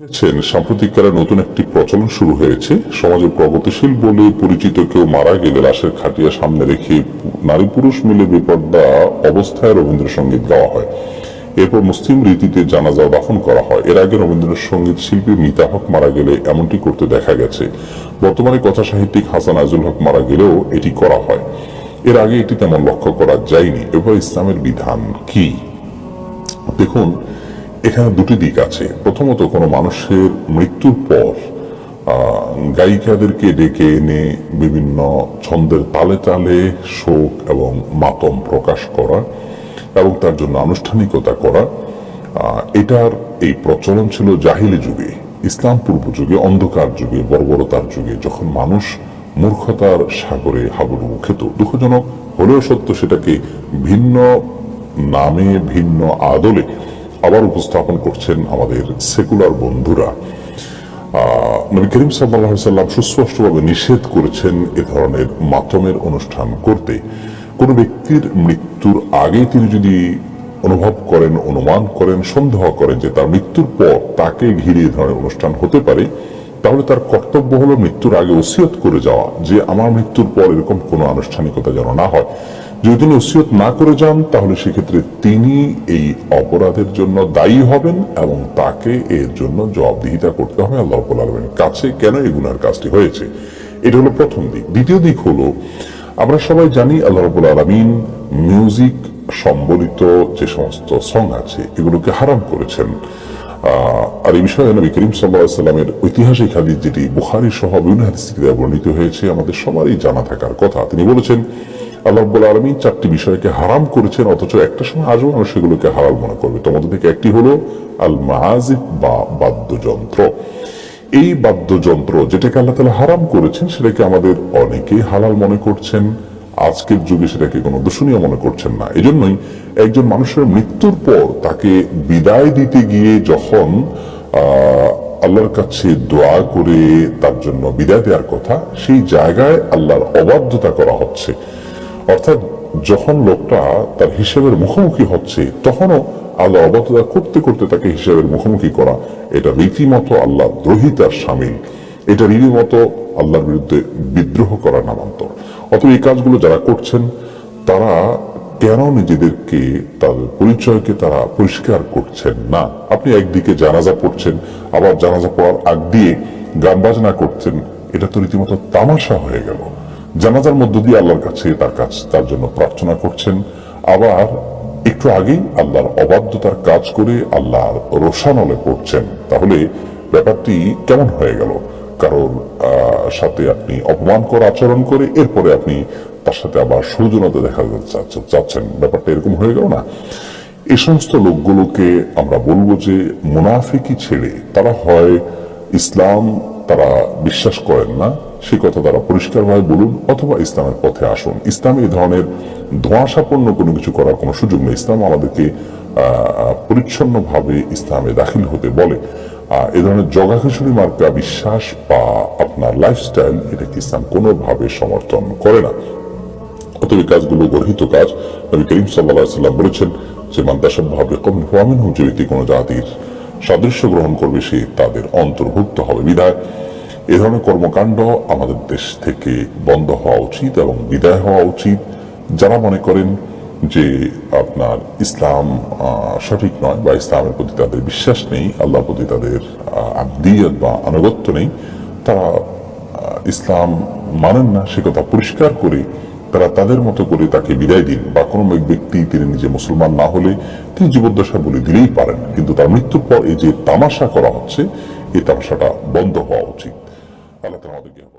দেখছেন সাম্প্রতিককালে নতুন একটি প্রচলন শুরু হয়েছে। সমাজে প্রগতিশীল বলে পরিচিত কেউ মারা গেলে লাশের খাটিয়া সামনে রেখে নারী পুরুষ মিলে বেপর্দা অবস্থায় রবীন্দ্রসঙ্গীত গাওয়া হয়। এরপর মুসলিম রীতিতে জানাজা দাফন করা হয়। এর আগে রবীন্দ্রসঙ্গীত শিল্পী মিতা হক মারা গেলে এমনটি করতে দেখা গেছে। বর্তমানে কথা সাহিত্যিক হাসান আজুল হক মারা গেলেও এটি করা হয়। এর আগে এটি তেমন লক্ষ্য করা যায়নি। এবার ইসলামের বিধান কি? দেখুন এখানে দুটি দিক আছে। প্রথমত কোনো মানুষের মৃত্যুর পর গায়িকাদেরকে ডেকে এনে বিভিন্ন ছন্দের তালে তালে শোক এবং মাতম প্রকাশ করা এবং তার জন্য আনুষ্ঠানিকতা করা। এটার এই প্রচলন ছিল জাহিলি যুগে ইসলাম পূর্ব যুগে, অন্ধকার যুগে, বর্বরতার যুগে, যখন মানুষ মূর্খতার সাগরে হাবুডুবু খেত দুঃখজনক, হলেও সত্য সেটাকে ভিন্ন নামে, ভিন্ন আদলে আবার উপস্থাপন করছেন আমাদের সেকুলার বন্ধুরা। নবী করিম সাল্লাহ সাল্লাম সুস্পষ্টভাবে নিষেধ করেছেন এ ধরনের মাতমের অনুষ্ঠান করতে। কোনো ব্যক্তির মৃত্যুর আগে তিনি যদি অনুভব করেন, অনুমান করেন, সন্দেহ করেন যে তার মৃত্যুর পর তাকে ঘিরে ধরনের অনুষ্ঠান হতে পারে, তাহলে তার কর্তব্য হলো মৃত্যুর আগে ওসিয়ত করে যাওয়া যে আমার মৃত্যুর পর এরকম কোনো আনুষ্ঠানিকতা যেন না হয়। যদি তিনি ওসিয়ত না করে যান, তাহলে সেক্ষেত্রে তিনি এই অপরাধের জন্য দায়ী হবেন এবং তাকে এর জন্য জবাবদিহিতা করতে হবে। আল্লাহ আলমের কাছে কেন এই গুনার কাজটি হয়েছে? এটা হলো প্রথম দিক। দ্বিতীয় দিক হলো, আমরা সবাই জানি আল্লাহ রাব্বুল আলমিন মিউজিক সম্বলিত যে সমস্ত সং আছে, এগুলোকে হারাম করেছেন। আর এই বিষয়ে নবী করিম সাল্লাহ সাল্লামের ঐতিহাসিক হাদিস যেটি বুখারি সহ বিভিন্ন হাদিস বর্ণিত হয়েছে, আমাদের সবারই জানা থাকার কথা। তিনি বলেছেন আল্লাহ রাব্বুল আলমী চারটি বিষয়কে হারাম করেছেন, অথচ একটা সময় আজও মানুষ সেগুলোকে হালাল মনে করবে। তোমাদের থেকে একটি হলো আল মাহাজিব বা বাদ্যযন্ত্র। এই বাদ্যযন্ত্র যেটাকে আল্লাহ তালা হারাম করেছেন, সেটাকে আমাদের অনেকেই হালাল মনে করছেন। আজকের যুগে সেটাকে কোনো দূষণীয় মনে করছেন না। এজন্যই একজন মানুষের মৃত্যুর পর তাকে বিদায় দিতে গিয়ে যখন আল্লাহর কাছে দোয়া করে তার জন্য বিদায় দেওয়ার কথা, সেই জায়গায় আল্লাহর অবাধ্যতা করা হচ্ছে। অর্থাৎ যখন লোকটা তার হিসেবের মুখোমুখি হচ্ছে, তখনও আল্লাহ অবাধ্যতা করতে করতে তাকে হিসেবের মুখোমুখি করা। এটা রীতিমতো আল্লাহ দ্রোহিতার সামিল এটা রীতিমতো আল্লাহর বিরুদ্ধে বিদ্রোহ করা নামান্তর। অত এই কাজগুলো যারা করছেন, তারা কেন নিজেদেরকে তাদের পরিচয়কে তারা পরিষ্কার করছেন না? আপনি একদিকে জানাজা পড়ছেন, আবার জানাজা পড়ার আগ দিয়ে গান বাজনা করছেন, এটা তো রীতিমতো তামাশা হয়ে গেল। জানাজার মধ্য দিয়ে আল্লাহর কাছে তার কাছ তার জন্য প্রার্থনা করছেন। আবার একটু আগেই আল্লাহর অবাধ্যতার কাজ করে আল্লাহর রোশানলে পড়ছেন। তাহলে ব্যাপারটি কেমন হয়ে গেল? কারোর সাথে আপনি অপমান করে, আচরণ করে এরপরে আপনি তার সাথে আবার সৌজনতা দেখা চাচ্ছেন। ব্যাপারটা এরকম হয়ে গেল না? এ সমস্ত লোকগুলোকে আমরা বলব যে মুনাফিকি ছেড়ে, তারা হয় ইসলাম, তারা বিশ্বাস করেন না। সে কথা তারা পরিষ্কারভাবে বলুন অথবা ইসলামের পথে আসুন। ইসলাম এই ধরনের ধোঁয়াশাপন্ন কোনো কিছু করার কোনো সুযোগ নেই। ইসলাম আমাদেরকে পরিচ্ছন্নভাবে ইসলামে দাখিল হতে বলে। এ ধরনের জগাখিচুড়ি মার্কা বিশ্বাস বা আপনার লাইফস্টাইল এটাকে ইসলাম কোনোভাবে সমর্থন করে না। অতএব কাজগুলো গর্হিত কাজ। নবী করিম সাল্লাহ সাল্লাম বলেছেন যে মান্তাসভাবে কম হুয়ামিন হুম যে ব্যক্তি কোনো জাতির সাদৃশ্য গ্রহণ করবে, সে তাদের অন্তর্ভুক্ত হবে। বিধায় এ ধরনের কর্মকাণ্ড আমাদের দেশ থেকে বন্ধ হওয়া উচিত এবং বিদায় হওয়া উচিত। যারা মনে করেন যে আপনার ইসলাম সঠিক নয় বা ইসলামের প্রতি তাদের বিশ্বাস নেই, আল্লাহর প্রতি তাদের আব্দিয়ত বা আনুগত্য নেই, তারা ইসলাম মানেন না, সে কথা পরিষ্কার করে তারা তাদের মতো করে তাকে বিদায় দিন বা কোনো এক ব্যক্তি তিনি নিজে মুসলমান না হলে তিনি জীবদ্দশা বলে দিলেই পারেন। কিন্তু তার মৃত্যুর পর এই যে তামাশা করা হচ্ছে, এই তামাশাটা বন্ধ হওয়া উচিত। আল্লাহ তালা আমাদেরকে